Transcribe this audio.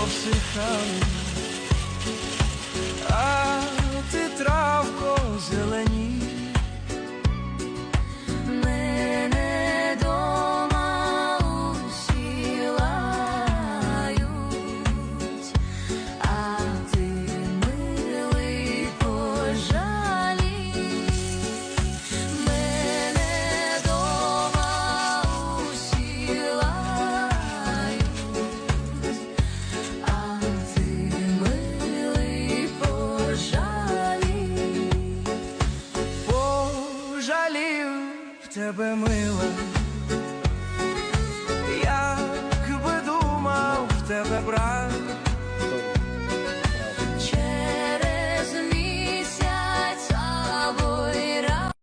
walls surrounding me. Тебе мила, як би думав в тебе брат.